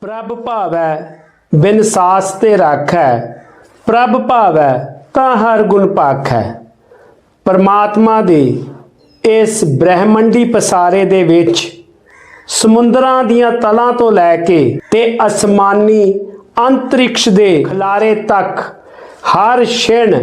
ਪ੍ਰਭ ਭਾਵੈ, ਬਿਨ ਸਾਸ ਤੇ ਰਾਖੈ। ਪ੍ਰਭ ਭਾਵੈ, ਤਾਂ ਹਰ ਗੁਣ ਪਾਖੈ। ਪਰਮਾਤਮਾ ਦੇ ਇਸ ਬ੍ਰਹਿਮੰਡੀ ਪਸਾਰੇ ਦੇ ਵਿੱਚ ਸਮੁੰਦਰਾਂ ਦੀਆਂ ਤਲਾਂ ਤੋਂ ਲੈ ਕੇ ਤੇ ਅਸਮਾਨੀ ਅੰਤਰਿਕਸ਼ ਦੇ ਖਲਾਰੇ ਤੱਕ ਹਰ ਛਿਣ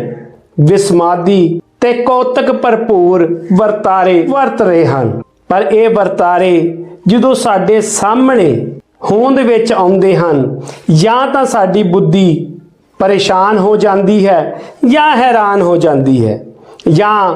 ਵਿਸਮਾਦੀ ਤੇ ਕੌਤਕ ਭਰਪੂਰ ਵਰਤਾਰੇ ਵਰਤ ਰਹੇ ਹਨ। ਪਰ ਇਹ ਵਰਤਾਰੇ ਜਦੋਂ ਸਾਡੇ ਸਾਹਮਣੇ ਹੋਂਦ ਵਿੱਚ ਆਉਂਦੇ ਹਨ। ਜਾਂ ਤਾਂ ਸਾਡੀ ਬੁੱਧੀ ਪਰੇਸ਼ਾਨ ਹੋ ਜਾਂਦੀ ਹੈ ਜਾਂ ਹੈਰਾਨ ਹੋ ਜਾਂਦੀ ਹੈ। ਜਾਂ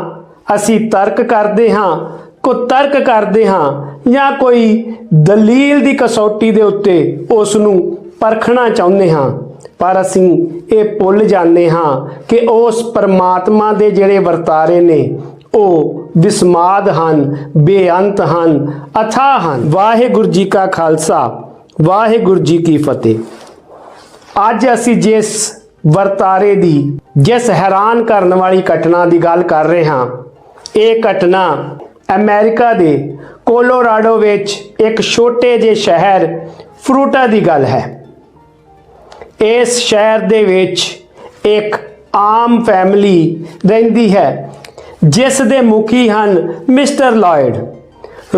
ਅਸੀਂ ਤਰਕ ਕਰਦੇ ਹਾਂ ਕੋ ਤਰਕ ਕਰਦੇ ਹਾਂ ਜਾਂ ਕੋਈ ਦਲੀਲ ਦੀ ਕਸੌਟੀ ਦੇ ਉੱਤੇ ਉਸ ਨੂੰ ਪਰਖਣਾ ਚਾਹੁੰਦੇ ਹਾਂ। ਪਰ ਅਸੀਂ ਇਹ ਭੁੱਲ ਜਾਂਦੇ ਹਾਂ ਕਿ ਉਸ ਪਰਮਾਤਮਾ ਦੇ ਜਿਹੜੇ ਵਰਤਾਰੇ ਨੇ, ਉਹ ਵਿਸਮਾਦ ਹਨ, ਬੇਅੰਤ ਹਨ ਅਥਾ ਹਨ। ਵਾਹਿਗੁਰੂ ਜੀ ਕਾ ਖਾਲਸਾ। ਵਾਹਿਗੁਰੂ ਜੀ ਕੀ ਫਤਿਹ। ਅੱਜ ਅਸੀਂ ਜਿਸ ਵਰਤਾਰੇ ਦੀ, ਜਿਸ ਹੈਰਾਨ ਕਰਨ ਵਾਲੀ ਘਟਨਾ ਦੀ ਗੱਲ ਕਰ ਰਹੇ ਹਾਂ, ਇਹ ਘਟਨਾ ਅਮਰੀਕਾ ਦੇ ਕੋਲੋਰਾਡੋ ਵਿੱਚ ਇੱਕ ਛੋਟੇ ਜਿਹੇ ਸ਼ਹਿਰ ਫਰੂਟਾ ਦੀ ਗੱਲ ਹੈ। ਇਸ ਸ਼ਹਿਰ ਦੇ ਵਿੱਚ ਇੱਕ ਆਮ ਫੈਮਿਲੀ ਰਹਿੰਦੀ ਹੈ, ਜਿਸ ਦੇ ਮੁਖੀ ਹਨ ਮਿਸਟਰ ਲਾਇਡ।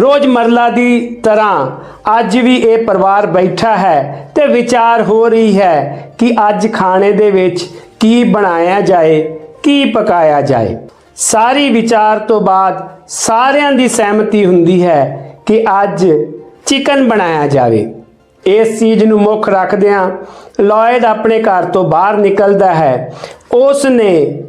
ਰੋਜ਼ਮਰਲਾ ਦੀ ਤਰ੍ਹਾਂ ਅੱਜ ਵੀ ਇਹ ਪਰਿਵਾਰ ਬੈਠਾ ਹੈ ਤੇ ਵਿਚਾਰ ਹੋ ਰਹੀ ਹੈ ਕਿ ਅੱਜ ਖਾਣੇ ਦੇ ਵਿੱਚ ਕੀ ਬਣਾਇਆ ਜਾਏ, ਕੀ ਪਕਾਇਆ ਜਾਏ। ਸਾਰੀ ਵਿਚਾਰ ਤੋਂ ਬਾਅਦ ਸਾਰਿਆਂ ਦੀ ਸਹਿਮਤੀ ਹੁੰਦੀ ਹੈ ਕਿ ਅੱਜ ਚਿਕਨ ਬਣਾਇਆ ਜਾਵੇ। ਇਸ ਚੀਜ਼ ਨੂੰ ਮੁੱਖ ਰੱਖਦਿਆਂ ਲਾਇਡ ਆਪਣੇ ਘਰ ਤੋਂ ਬਾਹਰ ਨਿਕਲਦਾ ਹੈ। ਉਸ ਨੇ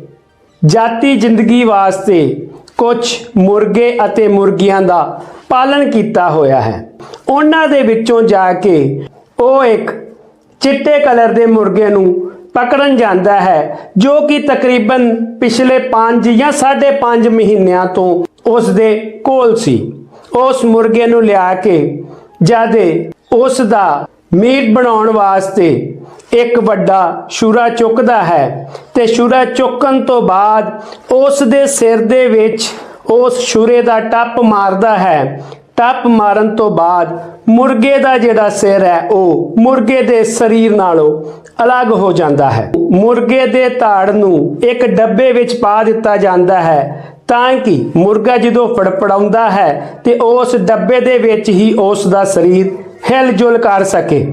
ਜਾਤੀ ਜ਼ਿੰਦਗੀ ਵਾਸਤੇ ਕੁਝ ਮੁਰਗੇ ਅਤੇ ਮੁਰਗੀਆਂ ਦਾ ਪਾਲਣ ਕੀਤਾ ਹੋਇਆ ਹੈ। ਉਹਨਾਂ ਦੇ ਵਿੱਚੋਂ ਜਾ ਕੇ ਉਹ ਇੱਕ ਚਿੱਟੇ ਕਲਰ ਦੇ ਮੁਰਗੇ ਨੂੰ ਪਕੜਨ ਜਾਂਦਾ ਹੈ, ਜੋ ਕਿ ਤਕਰੀਬਨ ਪਿਛਲੇ 5 ਜਾਂ 5.5 ਮਹੀਨਿਆਂ ਤੋਂ ਉਸ ਦੇ ਕੋਲ ਸੀ। ਉਸ ਮੁਰਗੇ ਨੂੰ ਲਿਆ ਕੇ ਜਦੇ ਉਸ ਦਾ ਮੀਟ ਬਣਾਉਣ ਵਾਸਤੇ ਇੱਕ ਵੱਡਾ ਸ਼ੂਰਾ ਚੁੱਕਦਾ ਹੈ ਤੇ ਸ਼ੂਰਾ ਚੁੱਕਣ ਤੋਂ ਬਾਅਦ ਉਸ ਦੇ ਸਿਰ ਦੇ ਵਿੱਚ ਉਸ ਸ਼ੂਰੇ ਦਾ ਟੱਪ ਮਾਰਦਾ ਹੈ। ਟੱਪ ਮਾਰਨ ਤੋਂ ਬਾਅਦ ਮੁਰਗੇ ਦਾ ਜਿਹੜਾ ਸਿਰ ਹੈ, ਉਹ ਮੁਰਗੇ ਦੇ ਸਰੀਰ ਨਾਲੋਂ ਅਲੱਗ ਹੋ ਜਾਂਦਾ ਹੈ। ਮੁਰਗੇ ਦੇ ਧਾੜ ਨੂੰ ਇੱਕ ਡੱਬੇ ਵਿੱਚ ਪਾ ਦਿੱਤਾ ਜਾਂਦਾ ਹੈ ਤਾਂ ਕਿ ਮੁਰਗਾ ਜਦੋਂ ਫੜਫੜਾਉਂਦਾ ਹੈ ਤੇ ਉਸ ਡੱਬੇ ਦੇ ਵਿੱਚ ਹੀ ਉਸ ਦਾ ਸਰੀਰ ਹਿਲਜੁਲ ਕਰ ਸਕੇ।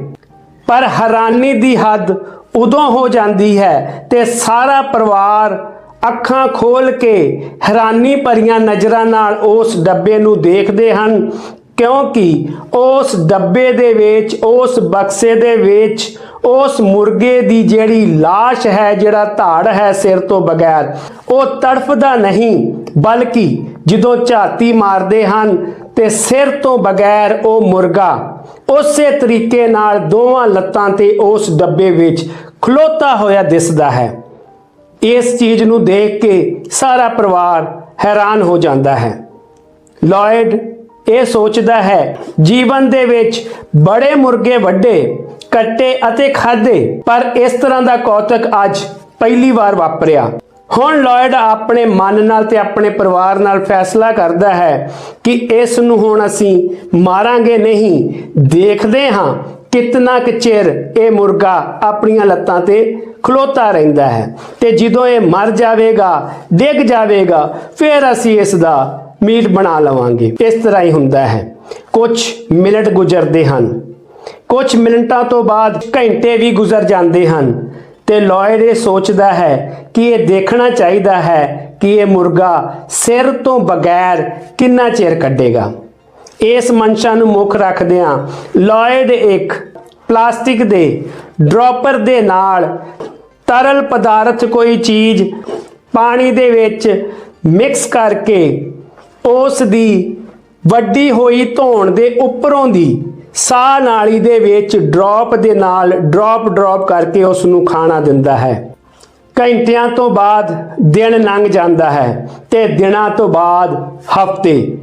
ਪਰ ਹੈਰਾਨੀ ਦੀ ਹੱਦ ਉਦੋਂ ਹੋ ਜਾਂਦੀ ਹੈ ਤੇ ਸਾਰਾ ਪਰਿਵਾਰ ਅੱਖਾਂ ਖੋਲ ਕੇ ਹੈਰਾਨੀ ਭਰੀਆਂ ਨਜ਼ਰਾਂ ਨਾਲ ਉਸ ਡੱਬੇ ਨੂੰ ਦੇਖਦੇ ਹਨ, ਕਿਉਂਕਿ ਉਸ ਡੱਬੇ ਦੇ ਵਿੱਚ, ਉਸ ਬਕਸੇ ਦੇ ਵਿੱਚ, ਉਸ ਮੁਰਗੇ ਦੀ ਜਿਹੜੀ লাশ ਹੈ, ਜਿਹੜਾ ਧਾੜ ਹੈ ਸਿਰ ਤੋਂ ਬਗੈਰ, ਉਹ ਤੜਫਦਾ ਨਹੀਂ, ਬਲਕਿ ਜਦੋਂ ਝਾਤੀ ਮਾਰਦੇ ਹਨ ਤੇ ਸਿਰ ਤੋਂ ਬਗੈਰ ਉਹ ਮੁਰਗਾ, ਉਸੇ ਤਰੀਕੇ ਨਾਲ ਦੋਵਾਂ ਲੱਤਾਂ ਤੇ ਉਸ ਡੱਬੇ ਵਿੱਚ ਖਲੋਤਾ ਹੋਇਆ ਦਿਸਦਾ ਹੈ। ਇਸ ਚੀਜ਼ ਨੂੰ ਦੇਖ ਕੇ ਸਾਰਾ ਪਰਿਵਾਰ ਹੈਰਾਨ ਹੋ ਜਾਂਦਾ ਹੈ। ਲਾਇਡ ਇਹ ਸੋਚਦਾ ਹੈ, ਜੀਵਨ ਦੇ ਵਿੱਚ ਬੜੇ ਮੁਰਗੇ ਵੱਡੇ, ਕੱਟੇ ਅਤੇ ਖਾਦੇ ਪਰ ਇਸ ਤਰ੍ਹਾਂ ਦਾ ਕੌਤਕ ਅੱਜ ਪਹਿਲੀ ਵਾਰ ਵਾਪਰਿਆ। ਹੁਣ ਲਾਇਡ ਆਪਣੇ ਮਨ ਨਾਲ ਤੇ ਆਪਣੇ ਪਰਿਵਾਰ ਨਾਲ ਫੈਸਲਾ ਕਰਦਾ ਹੈ ਕਿ ਇਸ ਨੂੰ ਹੁਣ ਅਸੀਂ ਮਾਰਾਂਗੇ ਨਹੀਂ, ਦੇਖਦੇ ਹਾਂ ਕਿਤਨਾ ਕੁ ਚਿਰ ਇਹ ਮੁਰਗਾ ਆਪਣੀਆਂ ਲੱਤਾਂ ਤੇ ਖਲੋਤਾ ਰਹਿੰਦਾ ਹੈ ਤੇ ਜਦੋਂ ਇਹ ਮਰ ਜਾਵੇਗਾ, ਡਿੱਗ ਜਾਵੇਗਾ, ਫਿਰ ਅਸੀਂ ਇਸ ਦਾ ਮੀਟ ਬਣਾ ਲਵਾਂਗੇ। ਇਸ ਤਰ੍ਹਾਂ ਹੀ ਹੁੰਦਾ ਹੈ। ਕੁਝ ਮਿੰਟ ਗੁਜ਼ਰਦੇ ਹਨ। ਕੁਝ ਮਿੰਟਾਂ ਤੋਂ ਬਾਅਦ ਘੰਟੇ ਵੀ ਗੁਜ਼ਰ ਜਾਂਦੇ ਹਨ ਤੇ ਲਾਇਡ ਇਹ ਸੋਚਦਾ ਹੈ ਕਿ ਇਹ ਦੇਖਣਾ ਚਾਹੀਦਾ ਹੈ ਕਿ ਇਹ ਮੁਰਗਾ ਸਿਰ ਤੋਂ ਬਗੈਰ ਕਿੰਨਾ ਚਿਰ ਕੱਢੇਗਾ। ਇਸ ਮਨਸ਼ਾ ਨੂੰ ਮੁੱਖ ਰੱਖਦਿਆਂ ਲੋਇਡ ਇੱਕ ਪਲਾਸਟਿਕ ਦੇ ਡ੍ਰੌਪਰ ਦੇ ਨਾਲ ਤਰਲ ਪਦਾਰਥ ਕੋਈ ਚੀਜ਼ ਪਾਣੀ ਦੇ ਵਿੱਚ ਮਿਕਸ ਕਰਕੇ ਉਸ ਦੀ ਵੱਡੀ ਹੋਈ ਧੋਣ ਦੇ ਉੱਪਰੋਂ ਦੀ ਸਾਹ ਨਾਲੀ ਦੇ ਵਿੱਚ ਡ੍ਰੌਪ ਦੇ ਨਾਲ ਡ੍ਰੌਪ ਡ੍ਰੌਪ ਕਰਕੇ ਉਸ ਨੂੰ ਖਾਣਾ ਦਿੰਦਾ ਹੈ। ਘੰਟਿਆਂ ਤੋਂ ਬਾਅਦ ਦਿਨ ਲੰਘ ਜਾਂਦਾ ਹੈ ਤੇ ਦਿਨਾਂ ਤੋਂ ਬਾਅਦ ਹਫ਼ਤੇ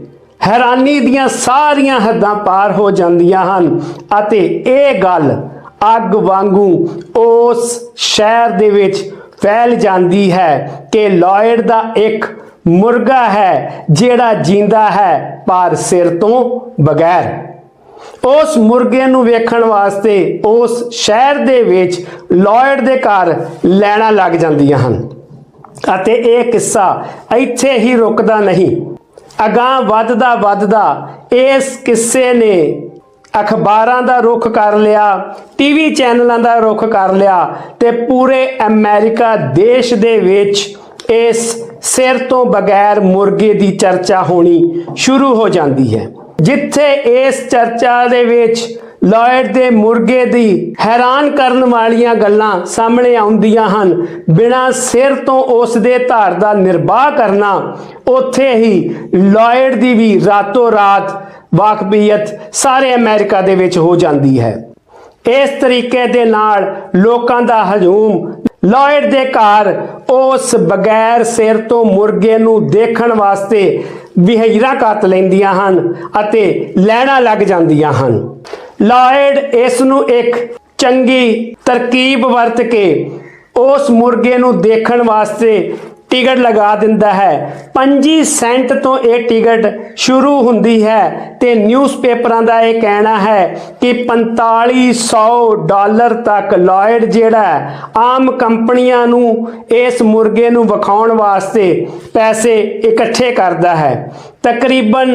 ਹੈਰਾਨੀ ਦੀਆਂ ਸਾਰੀਆਂ ਹੱਦਾਂ ਪਾਰ ਹੋ ਜਾਂਦੀਆਂ ਹਨ ਅਤੇ ਇਹ ਗੱਲ ਅੱਗ ਵਾਂਗੂ ਉਸ ਸ਼ਹਿਰ ਦੇ ਵਿੱਚ ਫੈਲ ਜਾਂਦੀ ਹੈ ਕਿ ਲਾਇਡ ਦਾ ਇੱਕ ਮੁਰਗਾ ਹੈ ਜਿਹੜਾ ਜਿੰਦਾ ਹੈ ਪਰ ਸਿਰ ਤੋਂ ਬਗੈਰ। ਉਸ ਮੁਰਗੇ ਨੂੰ ਵੇਖਣ ਵਾਸਤੇ ਉਸ ਸ਼ਹਿਰ ਦੇ ਵਿੱਚ ਲਾਇਡ ਦੇ ਘਰ ਲੈਣਾ ਲੱਗ ਜਾਂਦੀਆਂ ਹਨ। ਅਤੇ ਇਹ ਕਿੱਸਾ ਇੱਥੇ ਹੀ ਰੁਕਦਾ ਨਹੀਂ। ਅਗਾਂਹ ਵੱਧਦਾ ਵੱਧਦਾ ਇਸ ਕਿੱਸੇ ਨੇ ਅਖਬਾਰਾਂ ਦਾ ਰੁਖ ਕਰ ਲਿਆ, ਟੀਵੀ ਚੈਨਲਾਂ ਦਾ ਰੁਖ ਕਰ ਲਿਆ ਤੇ ਪੂਰੇ ਅਮਰੀਕਾ ਦੇਸ਼ ਦੇ ਵਿੱਚ ਇਸ ਸਿਰ ਤੋਂ ਬਗੈਰ ਮੁਰਗੇ ਦੀ ਚਰਚਾ ਹੋਣੀ ਸ਼ੁਰੂ ਹੋ ਜਾਂਦੀ ਹੈ। ਜਿੱਥੇ ਇਸ ਚਰਚਾ ਦੇ ਵਿੱਚ ਲਾਇਡ ਦੇ ਮੁਰਗੇ ਦੀ ਹੈਰਾਨ ਕਰਨ ਵਾਲੀਆਂ ਗੱਲਾਂ ਸਾਹਮਣੇ ਆਉਂਦੀਆਂ ਹਨ। ਬਿਨਾਂ ਸਿਰ ਤੋਂ ਉਸ ਦੇ ਧਾਰ ਦਾ ਨਿਰਵਾਹ ਕਰਨਾ, ਉੱਥੇ ਹੀ ਲਾਇਡ ਦੀ ਵੀ ਰਾਤੋਂ ਰਾਤ ਵਾਕਬੀਅਤ ਸਾਰੇ ਅਮਰੀਕਾ ਦੇ ਵਿੱਚ ਹੋ ਜਾਂਦੀ ਹੈ। ਇਸ ਤਰੀਕੇ ਦੇ ਨਾਲ ਲੋਕਾਂ ਦਾ ਹਜੂਮ ਲਾਇਡ ਦੇ ਘਰ ਉਸ ਬਗੈਰ ਸਿਰ ਤੋਂ ਮੁਰਗੇ ਨੂੰ ਦੇਖਣ ਵਾਸਤੇ ਵਿਹਈਰਾ ਕੱਤ ਲੈਂਦੀਆਂ ਹਨ ਅਤੇ ਲੈਣਾ ਲੱਗ ਜਾਂਦੀਆਂ ਹਨ। ਲਾਇਡ ਇਸ ਨੂੰ ਇੱਕ ਚੰਗੀ ਤਰਕੀਬ ਵਰਤ ਕੇ ਉਸ ਮੁਰਗੇ ਨੂੰ ਦੇਖਣ ਵਾਸਤੇ ਟਿਕਟ ਲਗਾ ਦਿੰਦਾ ਹੈ। 25 ਸੈਂਟ ਤੋਂ ਇਹ ਟਿਕਟ ਸ਼ੁਰੂ ਹੁੰਦੀ ਹੈ ਤੇ ਨਿਊਜ਼ਪੇਪਰਾਂ ਦਾ ਇਹ ਕਹਿਣਾ ਹੈ ਕਿ 4500 ਡਾਲਰ ਤੱਕ ਲਾਇਡ ਜਿਹੜਾ ਆਮ ਕੰਪਨੀਆਂ ਨੂੰ ਇਸ ਮੁਰਗੇ ਨੂੰ ਵਿਖਾਉਣ ਵਾਸਤੇ ਪੈਸੇ ਇਕੱਠੇ ਕਰਦਾ ਹੈ। ਤਕਰੀਬਨ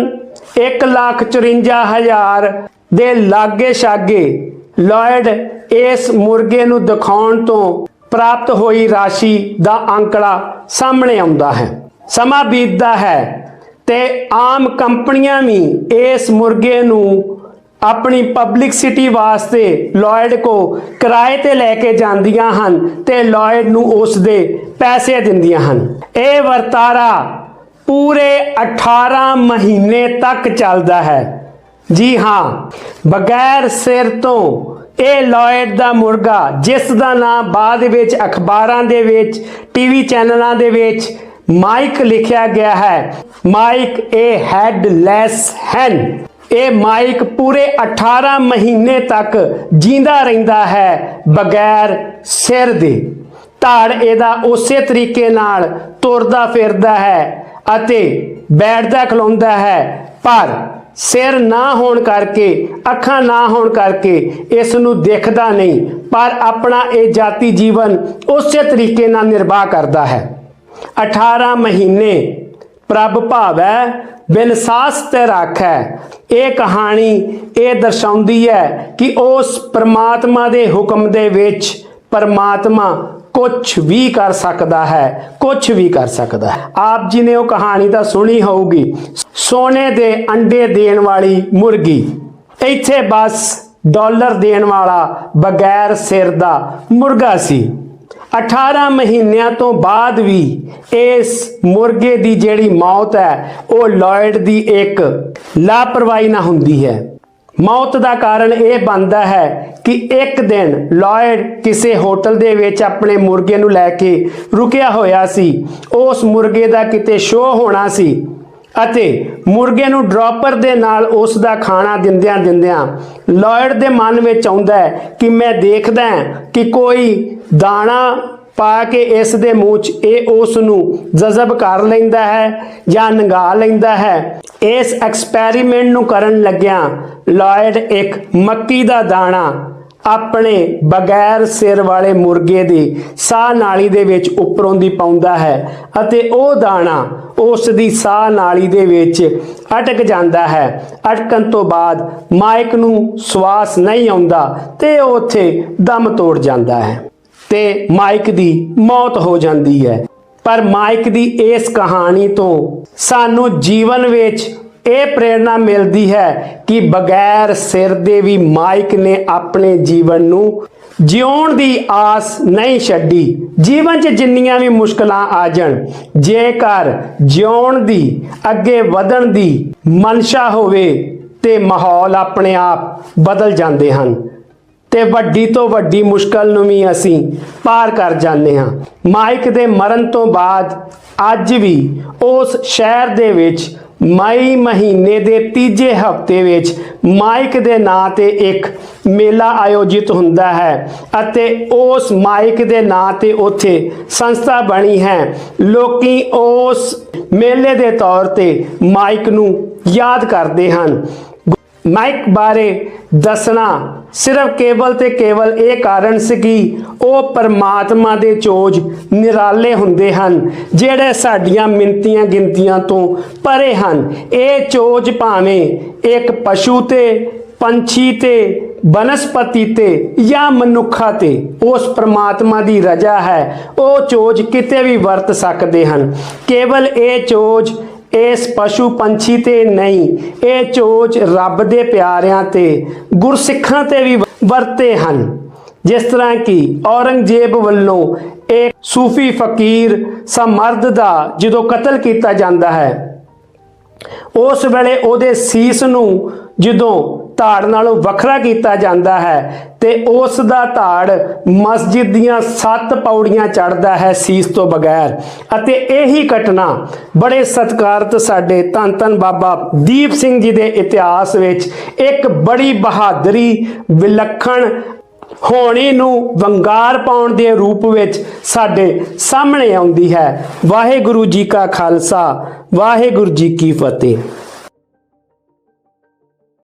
154000 ਦੇ ਲਾਗੇ ਛਾਗੇ ਲਾਇਡ ਇਸ ਮੁਰਗੇ ਨੂੰ ਦਿਖਾਉਣ ਤੋਂ ਪ੍ਰਾਪਤ ਹੋਈ ਰਾਸ਼ੀ ਦਾ ਅੰਕੜਾ ਸਾਹਮਣੇ ਆਉਂਦਾ ਹੈ। ਸਮਾਂ ਬੀਤਦਾ ਹੈ ਤੇ ਆਮ ਕੰਪਨੀਆਂ ਵੀ ਇਸ ਮੁਰਗੇ ਨੂੰ ਆਪਣੀ ਪਬਲਿਕਸਿਟੀ ਵਾਸਤੇ ਲਾਇਡ ਕੋ ਕਿਰਾਏ ਤੇ ਲੈ ਕੇ ਜਾਂਦੀਆਂ ਹਨ ਤੇ ਲਾਇਡ ਨੂੰ ਉਸ ਦੇ ਪੈਸੇ ਦਿੰਦੀਆਂ ਹਨ। ਇਹ ਵਰਤਾਰਾ ਪੂਰੇ 18 ਮਹੀਨੇ ਤੱਕ ਚੱਲਦਾ ਹੈ। ਜੀ ਹਾਂ, ਬਗੈਰ ਸਿਰ ਤੋਂ ਇਹ ਲਾਇਡ ਦਾ ਮੁਰਗਾ, ਜਿਸ ਦਾ ਨਾਮ ਬਾਅਦ ਵਿੱਚ ਅਖਬਾਰਾਂ ਦੇ ਵਿੱਚ, ਟੀਵੀ ਚੈਨਲਾਂ ਦੇ ਵਿੱਚ ਮਾਈਕ ਲਿਖਿਆ ਗਿਆ ਹੈ। ਮਾਈਕ ਇਹ ਹੈਡਲੈਸ ਹੈਨ। ਇਹ ਮਾਈਕ ਪੂਰੇ 18 ਮਹੀਨੇ ਤੱਕ ਜਿੰਦਾ ਰਹਿੰਦਾ ਹੈ ਬਗੈਰ ਸਿਰ ਦੇ। ਧੜ ਇਹਦਾ ਉਸੇ ਤਰੀਕੇ ਨਾਲ ਤੁਰਦਾ ਫਿਰਦਾ ਹੈ ਅਤੇ ਬੈਠਦਾ ਖਲੋਂਦਾ ਹੈ। ਪਰ ਸਿਰ ਨਾ ਹੋਣ ਕਰਕੇ, ਅੱਖਾਂ ਨਾ ਹੋਣ ਕਰਕੇ ਇਸ ਨੂੰ ਦਿਖਦਾ ਨਹੀਂ, ਪਰ ਆਪਣਾ ਇਹ ਜਾਤੀ ਜੀਵਨ ਉਸੇ ਤਰੀਕੇ ਨਾਲ ਨਿਰਵਾਹ ਕਰਦਾ ਹੈ। 18 ਮਹੀਨੇ ਪ੍ਰਭ ਭਾਵੈ, ਬਿਨ ਸਾਸ ਤੇ ਰਾਖੈ। ਇਹ ਕਹਾਣੀ ਇਹ ਦਰਸਾਉਂਦੀ ਹੈ ਕਿ ਉਸ ਪਰਮਾਤਮਾ ਦੇ ਹੁਕਮ ਦੇ ਵਿੱਚ ਪਰਮਾਤਮਾ ਕੁਝ ਵੀ ਕਰ ਸਕਦਾ ਹੈ ਕੁਝ ਵੀ ਕਰ ਸਕਦਾ ਹੈ। ਆਪ ਜੀ ਨੇ ਉਹ ਕਹਾਣੀ ਤਾਂ ਸੁਣੀ ਹੋਊਗੀ, ਸੋਨੇ ਦੇ ਅੰਡੇ ਦੇਣ ਵਾਲੀ ਮੁਰਗੀ, ਇੱਥੇ ਬਸ ਡਾਲਰ ਦੇਣ ਵਾਲਾ ਬਗੈਰ ਸਿਰ ਦਾ ਮੁਰਗਾ ਸੀ। 18 ਮਹੀਨਿਆਂ ਤੋਂ ਬਾਅਦ ਵੀ ਇਸ ਮੁਰਗੇ ਦੀ ਜਿਹੜੀ ਮੌਤ ਹੈ, ਉਹ ਲਾਇਡ ਦੀ ਇੱਕ ਲਾਪਰਵਾਹੀ ਨਾ ਹੁੰਦੀ ਹੈ। ਮੌਤ ਦਾ ਕਾਰਨ ਇਹ ਬਣਦਾ ਹੈ ਕਿ ਇੱਕ ਦਿਨ ਲਾਇਡ ਕਿਸੇ ਹੋਟਲ ਦੇ ਵਿੱਚ ਆਪਣੇ ਮੁਰਗੇ ਨੂੰ ਲੈ ਕੇ ਰੁਕਿਆ ਹੋਇਆ ਸੀ। ਉਸ ਮੁਰਗੇ ਦਾ ਕਿਤੇ ਸ਼ੋਅ ਹੋਣਾ ਸੀ ਅਤੇ ਮੁਰਗੇ ਨੂੰ ਡ੍ਰੌਪਰ ਦੇ ਨਾਲ ਉਸ ਦਾ ਖਾਣਾ ਦਿੰਦਿਆਂ ਦਿੰਦਿਆਂ ਲਾਇਡ ਦੇ ਮਨ ਵਿੱਚ ਆਉਂਦਾ ਹੈ ਕਿ ਮੈਂ ਦੇਖਦਾ ਕਿ ਕੋਈ ਦਾਣਾ ਪਾ ਕੇ ਇਸ ਦੇ ਮੂੰਹ 'ਚ ਇਹ ਉਸ ਨੂੰ ਜਜ਼ਬ ਕਰ ਲੈਂਦਾ ਹੈ ਜਾਂ ਨੰਗਾ ਲੈਂਦਾ ਹੈ। ਇਸ ਐਕਸਪੈਰੀਮੈਂਟ ਨੂੰ ਕਰਨ ਲੱਗਿਆਂ ਲਾਇਡ ਇੱਕ ਮੱਕੀ ਦਾ ਦਾਣਾ ਆਪਣੇ ਬਗੈਰ ਸਿਰ ਵਾਲੇ ਮੁਰਗੇ ਦੀ ਸਾਹ ਨਾਲੀ ਦੇ ਵਿੱਚ ਉੱਪਰੋਂ ਦੀ ਪਾਉਂਦਾ ਹੈ ਅਤੇ ਉਹ ਦਾਣਾ ਉਸ ਦੀ ਸਾਹ ਨਾਲੀ ਦੇ ਵਿੱਚ ਅਟਕ ਜਾਂਦਾ ਹੈ। ਅਟਕਣ ਤੋਂ ਬਾਅਦ ਮਾਈਕ ਨੂੰ ਸਵਾਸ ਨਹੀਂ ਆਉਂਦਾ ਤੇ ਉਹ ਉੱਥੇ ਦਮ ਤੋੜ ਜਾਂਦਾ ਹੈ ਤੇ ਮਾਈਕ ਦੀ ਮੌਤ ਹੋ ਜਾਂਦੀ ਹੈ। ਪਰ ਮਾਈਕ ਦੀ ਇਸ ਕਹਾਣੀ ਤੋਂ ਸਾਨੂੰ ਜੀਵਨ ਵਿੱਚ ਇਹ ਪ੍ਰੇਰਣਾ ਮਿਲਦੀ ਹੈ ਕਿ ਬਗੈਰ ਸਿਰ ਦੇ ਵੀ ਮਾਈਕ ਨੇ ਆਪਣੇ ਜੀਵਨ ਨੂੰ ਜਿਉਣ ਦੀ ਆਸ ਨਹੀਂ ਛੱਡੀ। ਜੀਵਨ 'ਚ ਜਿੰਨੀਆਂ ਵੀ ਮੁਸ਼ਕਲਾਂ ਆ ਜਾਣ, ਜੇਕਰ ਜਿਉਣ ਦੀ, ਅੱਗੇ ਵਧਣ ਦੀ ਮਨਸ਼ਾ ਹੋਵੇ ਤੇ ਮਾਹੌਲ ਆਪਣੇ ਆਪ ਬਦਲ ਜਾਂਦੇ ਹਨ। ਤੇ ਵੱਡੀ ਤੋਂ ਵੱਡੀ ਮੁਸ਼ਕਲ ਨੂੰ ਵੀ ਅਸੀਂ ਪਾਰ ਕਰ ਜਾਂਦੇ ਹਾਂ। ਮਾਈਕ ਦੇ ਮਰਨ ਤੋਂ ਬਾਅਦ ਅੱਜ ਵੀ ਉਸ ਸ਼ਹਿਰ ਦੇ ਵਿੱਚ ਮਈ ਮਹੀਨੇ ਦੇ ਤੀਜੇ ਹਫ਼ਤੇ ਵਿੱਚ ਮਾਈਕ ਦੇ ਨਾਂ ਤੇ ਇੱਕ ਮੇਲਾ ਆਯੋਜਿਤ ਹੁੰਦਾ ਹੈ ਅਤੇ ਉਸ ਮਾਈਕ ਦੇ ਨਾਂ ਤੇ ਉੱਥੇ ਸੰਸਥਾ ਬਣੀ ਹੈ। ਲੋਕੀ ਉਸ ਮੇਲੇ ਦੇ ਤੌਰ ਤੇ ਮਾਈਕ ਨੂੰ ਯਾਦ ਕਰਦੇ ਹਨ। ਮਾਈਕ ਬਾਰੇ ਦੱਸਣਾ ਸਿਰਫ ਕੇਵਲ ਤੇ ਕੇਵਲ ਇਹ ਕਾਰਨ ਸੀ ਕਿ ਉਹ ਪਰਮਾਤਮਾ ਦੇ ਚੋਜ ਨਿਰਾਲੇ ਹੁੰਦੇ ਹਨ, ਜਿਹੜੇ ਸਾਡੀਆਂ ਮਿੰਤੀਆਂ ਗਿਣਤੀਆਂ ਤੋਂ ਪਰੇ ਹਨ। ਇਹ ਚੋਜ ਭਾਵੇਂ ਇੱਕ ਪਸ਼ੂ ਤੇ, ਪੰਛੀ ਤੇ, ਬਨਸਪਤੀ ਤੇ ਜਾਂ ਮਨੁੱਖਾਂ ਤੇ, ਉਸ ਪ੍ਰਮਾਤਮਾ ਦੀ ਰਜਾ ਹੈ। ਉਹ ਚੋਜ ਕਿਤੇ ਵੀ ਵਰਤ ਸਕਦੇ ਹਨ। ਕੇਵਲ ਇਹ ਚੋਜ ਇਸ ਪਸ਼ੂ ਪੰਛੀ ਤੇ ਨਹੀਂ, ਇਹ ਚੋਜ ਰੱਬ ਦੇ ਪਿਆਰਿਆਂ ਤੇ, ਗੁਰਸਿੱਖਾਂ ਤੇ ਵੀ ਵਰਤੇ ਹਨ। ਜਿਸ ਤਰ੍ਹਾਂ ਕਿ ਔਰੰਗਜ਼ੇਬ ਵੱਲੋਂ ਇੱਕ ਸੂਫੀ ਫਕੀਰ ਸਮਰਦ ਦਾ ਜਦੋਂ ਕਤਲ ਕੀਤਾ ਜਾਂਦਾ ਹੈ, ਉਸ ਵੇਲੇ ਉਹਦੇ ਸੀਸ ਨੂੰ ਜਦੋਂ ਧਾੜ ਨਾਲੋਂ ਵੱਖਰਾ ਕੀਤਾ ਜਾਂਦਾ ਹੈ ਤੇ ਉਸ ਦਾ ਧਾੜ ਮਸਜਿਦ ਦੀਆਂ ਸੱਤ ਪੌੜੀਆਂ ਚੜਦਾ ਹੈ ਸੀਸ ਤੋਂ ਬਗੈਰ। ਅਤੇ ਇਹੀ ਘਟਨਾ ਬੜੇ ਸਤਿਕਾਰਤ ਸਾਡੇ ਧੰਨ ਧੰਨ ਬਾਬਾ ਦੀਪ ਸਿੰਘ ਜੀ ਦੇ ਇਤਿਹਾਸ ਵਿੱਚ ਇੱਕ ਬੜੀ ਬਹਾਦਰੀ ਵਿਲੱਖਣ ਹੋਣੀ ਨੂੰ ਵੰਗਾਰ ਪਾਉਣ ਦੇ ਰੂਪ ਵਿੱਚ ਸਾਡੇ ਸਾਹਮਣੇ ਆਉਂਦੀ ਹੈ। ਵਾਹਿਗੁਰੂ ਜੀ ਕਾ ਖਾਲਸਾ, ਵਾਹਿਗੁਰੂ ਜੀ ਕੀ ਫਤਿਹ।